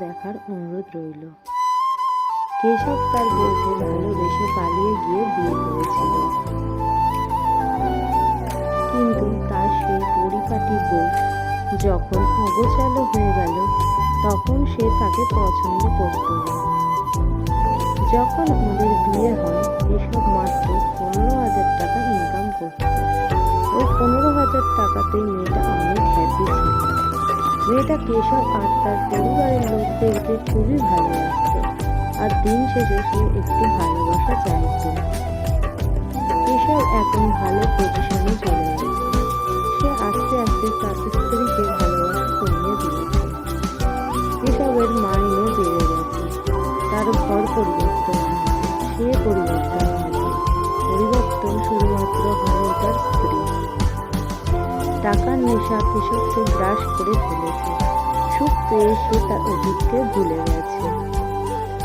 দেখার অনুরোধ রইল। কেশব তার বউকে ভালোবেসে পালিয়ে গিয়ে বিয়ে করেছিল। কিন্তু তার সেই পরিপাটি বউ যখন অগোচালো হয়ে গেল, তখন সে তাকে পছন্দ করত না। যখন ওদের বিয়ে হয়, এসব মাত্র পনেরো হাজার টাকা ইনকাম করত। ওই পনেরো হাজার টাকাতেই মেয়েটা অনেক হ্যাপি ছিল। মেয়েটা কেশব আর তার পরিবারের লোকদেরকে খুবই ভালোবাসত। আর দিন শেষে সে একটু ভালোবাসা চাইত। কেশব এখন ভালো পজিশনে চলে গেছে। সে আস্তে আস্তে তার স্ত্রীকে ভালোবাসা কমিয়ে দিয়েছে। কেশবের মাইনে বেড়ে গেছে। তার ঘর পরিবর্তন সে পরিবর্তন পরিবর্তন শুধুমাত্র হয়নি তার স্ত্রী। টাকার নেশা কেশবকে গ্রাস করে ফেলেছে। সুখ পেয়ে সে তার অতীতকে ভুলে গেছে।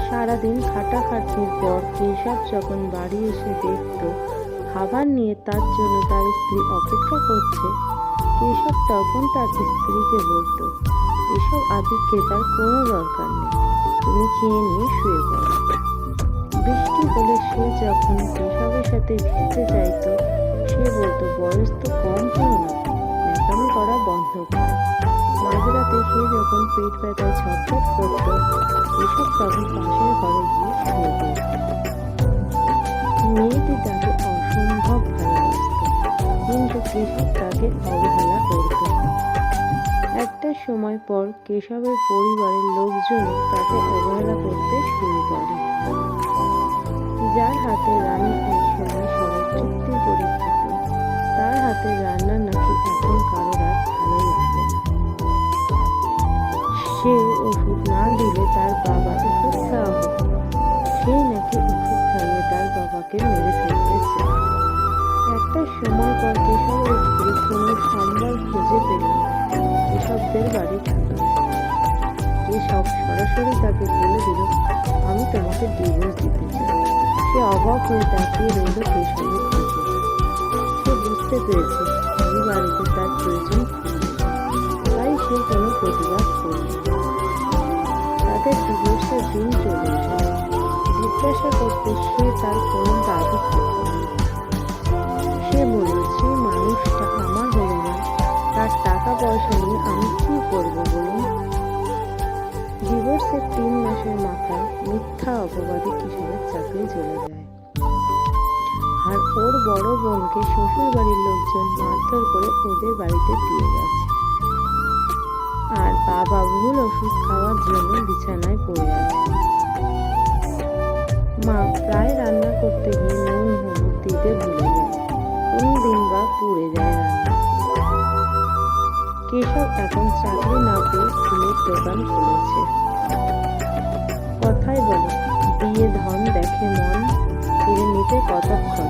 সারাদিন খাটাখাটনির পর কেশব যখন বাড়ি এসে দেখত, খাবার নিয়ে তার জন্য তার স্ত্রী অপেক্ষা করছে, কেশব তখন তার স্ত্রীকে বলতো, এসব আদিককে তার কোনো দরকার নেই, তুমি খেয়ে নিয়ে শুয়ে পড়ো। বৃষ্টি হলে সে যখন কেশবের সাথে ভিজতে চাইতো, সে বলতো, বয়স তো কম হলো না করা বন্ধ কর। মাঝরাতে সে যখন পেট ব্যথায় ছটফট করত কেশব তখন পাশের ঘরে গিয়ে শুয়ে মেয়েটি তাকে অসম্ভব ভালোবাসত। কিন্তু কেশব তাকে অবহেলা করত। একটা সময় পর কেশবের পরিবারের লোকজন তাকে অবহেলা করতে শুরু করে। যার হাতে রান্না এক সময় সবাই চুক্তি করে খেত তার হাতে রান্না নাকি এখন কারোর বাবাকে মেরে ফেলতে একটা সময় পর কেশবের স্ত্রী কোনো সম্বল খুঁজে পেল কেশবদের বাড়ি কেশব সরাসরি তাকে বলে দিল, আমি তোমাকে ডিভোর্স দিতে চাই। সে অবাক হয়ে তাকিয়ে রইল কেশবের দিকে সে বুঝতে পেরেছে এই বাড়িতে তার প্রয়োজন তাই সে কোনো প্রতিবাদ করল জিজ্ঞাসা করতে সে তার কোনো দাবি সে বলল যে মানুষটা আমার হলো না। তার টাকা পয়সা নিয়ে আমি কি করব বলুন? ডিভোর্সের তিন মাসের মাথায় মিথ্যা অপবাদে কিশোরের চাকরি চলে যায়। আর ওর বড় বোনকে শ্বশুর বাড়ির লোকজন মারধর করে ওদের বাড়িতে দিয়ে গেছে আর বাবা ভুল ওষুধ খাওয়ার জন্য বিছানায় পড়ে দোকান খুলেছে। কথাই বলে দিয়ে ধন দেখে মন ফিরে নিতে কতক্ষণ?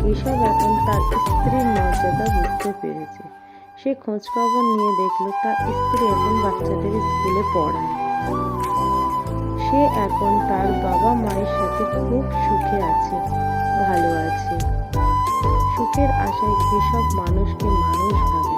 কেশব এখন তার স্ত্রীর মর্যাদা বুঝতে পেরেছে। সে খোঁজ খবর নিয়ে দেখল, তার স্ত্রী এখন বাচ্চাদের স্কুলে পড়ায়। সে এখন তার বাবা মায়ের সাথে খুব সুখে আছে, ভালো আছে। সুখের আশায় কেশব মানুষকে মানুষ ভাবে।